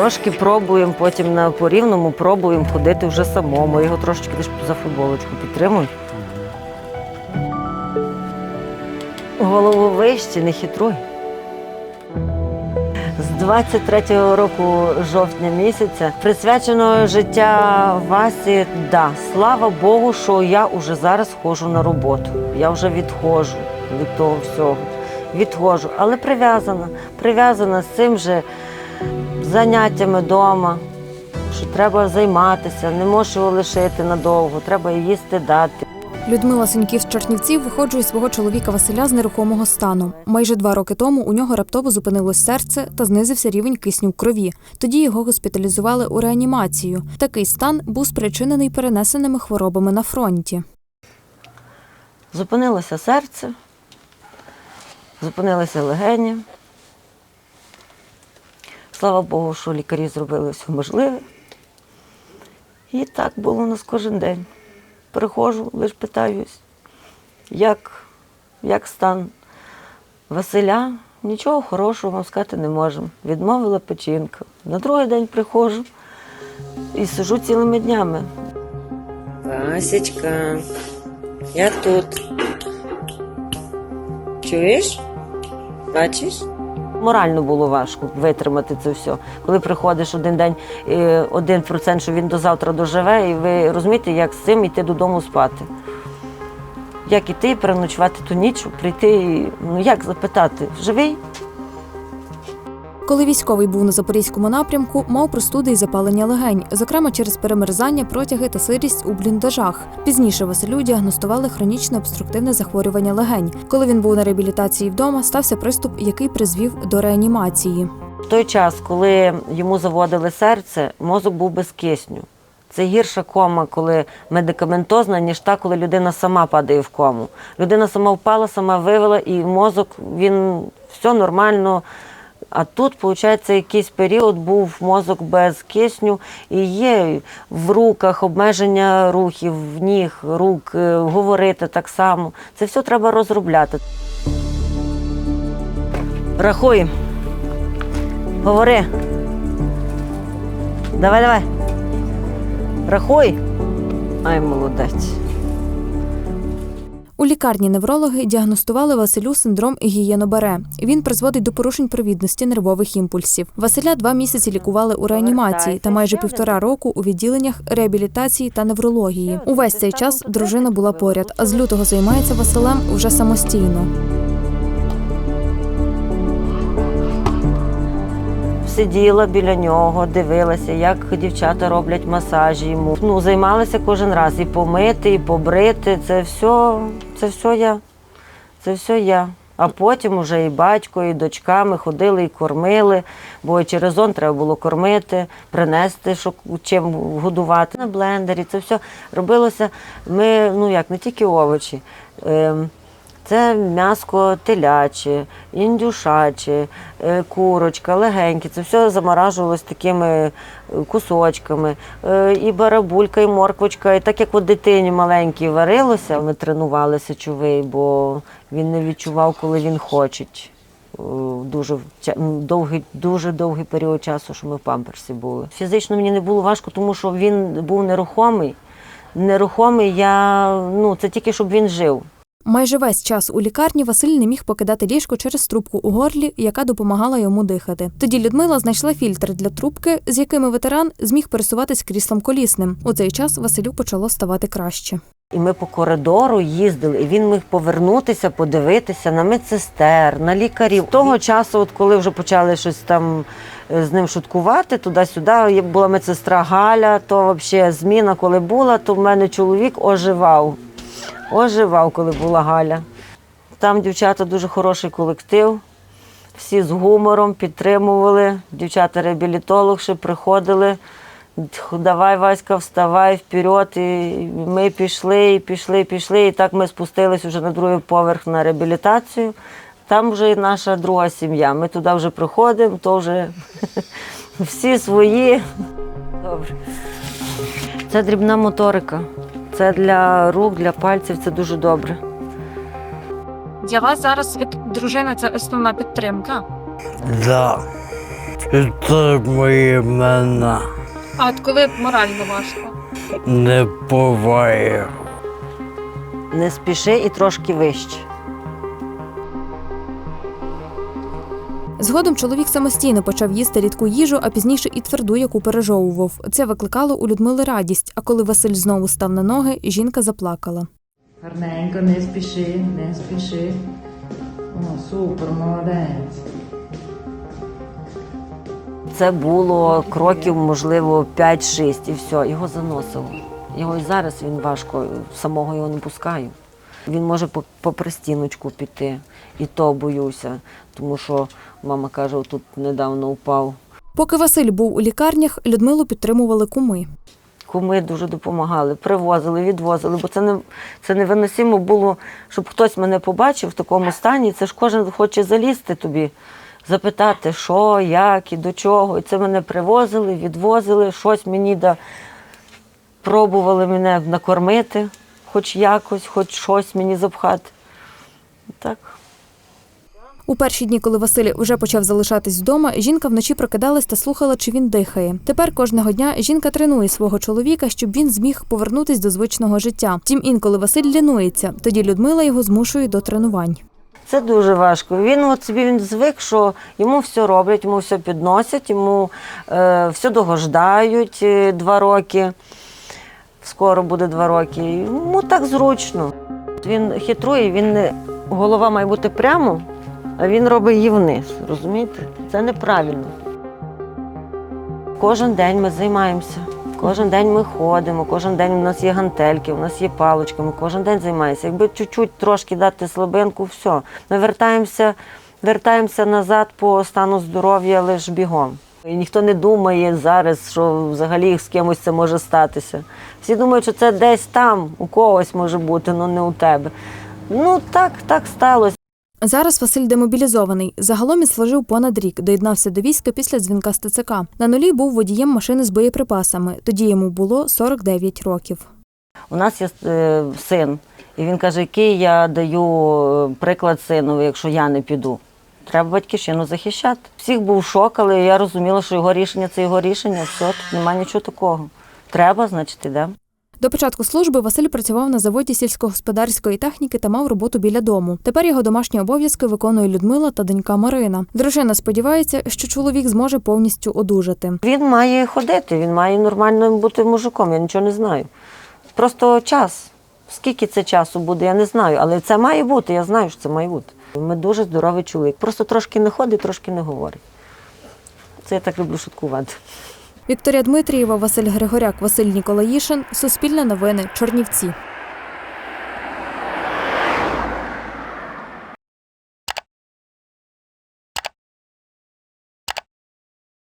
Трошки пробуємо, потім на порівному пробуємо ходити вже самому. Його трошечки за футболочку підтримую. Голову вище, не хитруй. З 23-го року жовтня місяця присвячено життя Васі. Да, слава Богу, що я вже зараз ходжу на роботу. Я вже відходжу від того всього. Відходжу, але прив'язана. Прив'язана з цим же заняттями вдома, що треба займатися, не можеш його лишити надовго, треба їсти дати. Людмила Синьків з Чернівців виходжує свого чоловіка Василя з нерухомого стану. Майже два роки тому у нього раптово зупинилось серце та знизився рівень кисню в крові. Тоді його госпіталізували у реанімацію. Такий стан був спричинений перенесеними хворобами на фронті. Зупинилося серце, зупинилися легені. Слава Богу, що лікарі зробили все можливе. І так було у нас кожен день. Приходжу, лише питаюсь, як, як стан Василя. Нічого хорошого вам сказати не можемо. Відмовила печінка. На другий день приходжу і сижу цілими днями. Васечка, я тут. Чуєш? Бачиш? Морально було важко витримати це все. Коли приходиш один день, е, один процент, що він до завтра доживе, і ви розумієте, як з цим йти додому спати. Як іти, переночувати ту ніч, прийти, ну як запитати, живий? Коли військовий був на запорізькому напрямку, мав простуди і запалення легень, зокрема через перемерзання, протяги та сирість у бліндажах. Пізніше Василю діагностували хронічне обструктивне захворювання легень. Коли він був на реабілітації вдома, стався приступ, який призвів до реанімації. В той час, коли йому заводили серце, мозок був без кисню. Це гірша кома, коли медикаментозна, ніж та, коли людина сама падає в кому. Людина сама впала, сама вивела, і мозок він все нормально. А тут, виходить, якийсь період був мозок без кисню і є в руках обмеження рухів, в ніг, рук, е, говорити так само. Це все треба розробляти. Рахуй. Говори. Давай, давай. Рахуй. Ай, молодець. У лікарні неврологи діагностували Василю синдром гієнобаре. Він призводить до порушень провідності нервових імпульсів. Василя два місяці лікували у реанімації та майже півтора року у відділеннях реабілітації та неврології. Увесь цей час дружина була поряд, а з лютого займається Василем уже самостійно. Сиділа біля нього, дивилася, як дівчата роблять масажі йому. Ну, займалася кожен раз і помити, і побрити. Це все, це все я. Це все я. А потім уже і батько, і дочка ми ходили і кормили, бо через зон треба було кормити, принести, що чим годувати. На блендері це все робилося. Ми, ну як, не тільки овочі. Ем, це м'яско теляче, індюшаче, е, курочка, легеньке. Це все заморажувалось такими е, кусочками. Е, І барабулька, і морквочка. І так як от дитині маленькій варилося, ми тренували сечовий, бо він не відчував, коли він хоче. Дуже довгий, дуже довгий період часу, що ми в памперсі були. Фізично мені не було важко, тому що він був нерухомий. Нерухомий я ну це тільки щоб він жив. Майже весь час у лікарні Василь не міг покидати ліжко через трубку у горлі, яка допомагала йому дихати. Тоді Людмила знайшла фільтр для трубки, з якими ветеран зміг пересуватись кріслом колісним. У цей час Василю почало ставати краще. І ми по коридору їздили, і він міг повернутися, подивитися на медсестер, на лікарів. Того часу, от коли вже почали щось там е, з ним шуткувати, туди-сюди, була медсестра Галя, то взагалі зміна, коли була, то в мене чоловік оживав. Оживав, коли була Галя. Там дівчата дуже хороший колектив. Всі з гумором підтримували. Дівчата-реабілітолог ще приходили. Давай, Васька, вставай вперед. І ми пішли, і пішли, і пішли. І так ми спустились вже на другий поверх на реабілітацію. Там вже і наша друга сім'я. Ми туди вже приходимо, то вже всі свої. Добре. Це дрібна моторика. Це для рук, для пальців, це дуже добре. Для вас зараз як дружина це основна підтримка. Да. І це мої мене. А от коли морально важко? не буває. Не спіши і трошки вище. Згодом чоловік самостійно почав їсти рідку їжу, а пізніше і тверду, яку пережовував. Це викликало у Людмили радість. А коли Василь знову став на ноги, жінка заплакала. Гарненько, не спіши, не спіши. О, супер, молодець. Це було кроків, можливо, 5-6 і все. Його заносило. Його і зараз він важко, самого його не пускаю. Він може по, попри стіночку піти, і то боюся, тому що мама каже, тут недавно упав. Поки Василь був у лікарнях, Людмилу підтримували куми. Куми дуже допомагали, привозили, відвозили, бо це не це невиносимо було, щоб хтось мене побачив в такому стані. Це ж кожен хоче залізти тобі, запитати, що, як і до чого. І це мене привозили, відвозили, щось мені да пробували мене накормити, хоч якось, хоч щось мені запхати. Так. У перші дні, коли Василь вже почав залишатись вдома, жінка вночі прокидалась та слухала, чи він дихає. Тепер кожного дня жінка тренує свого чоловіка, щоб він зміг повернутись до звичного життя. Втім, інколи Василь лінується. Тоді Людмила його змушує до тренувань. Це дуже важко. Він от собі він звик, що йому все роблять, йому все підносять, йому е, все догождають е, два роки. Скоро буде два роки. Йому так зручно. Він хитрує, він не голова має бути прямо, а він робить її вниз. Розумієте? Це неправильно. Кожен день ми займаємося. Кожен день ми ходимо, кожен день у нас є гантельки, у нас є палички, ми кожен день займаємося. Якби чуть-чуть трошки дати слабинку, все. Ми вертаємося, вертаємося назад по стану здоров'я лише бігом. І ніхто не думає зараз, що взагалі з кимось це може статися. Всі думають, що це десь там, у когось може бути, але не у тебе. Ну так, так сталося. Зараз Василь демобілізований. Загалом він служив понад рік, доєднався до війська після дзвінка з ТЦК. На нулі був водієм машини з боєприпасами. Тоді йому було 49 років. У нас є е, син, і він каже, який я даю е, приклад синові, якщо я не піду. Треба батьківщину захищати. Всіх був шок, але я розуміла, що його рішення це його рішення. Все, тут немає нічого такого. Треба, значить, ідемо. До початку служби Василь працював на заводі сільськогосподарської техніки та мав роботу біля дому. Тепер його домашні обов'язки виконує Людмила та донька Марина. Дружина сподівається, що чоловік зможе повністю одужати. Він має ходити, він має нормально бути мужиком, я нічого не знаю. Просто час. Скільки це часу буде, я не знаю, але це має бути, я знаю, що це має бути. Ми дуже здоровий чоловік. Просто трошки не ходить, трошки не говорить. Це я так люблю шуткувати. Вікторія Дмитрієва, Василь Григоряк, Василь Ніколаїшин. Суспільне новини. Чорнівці.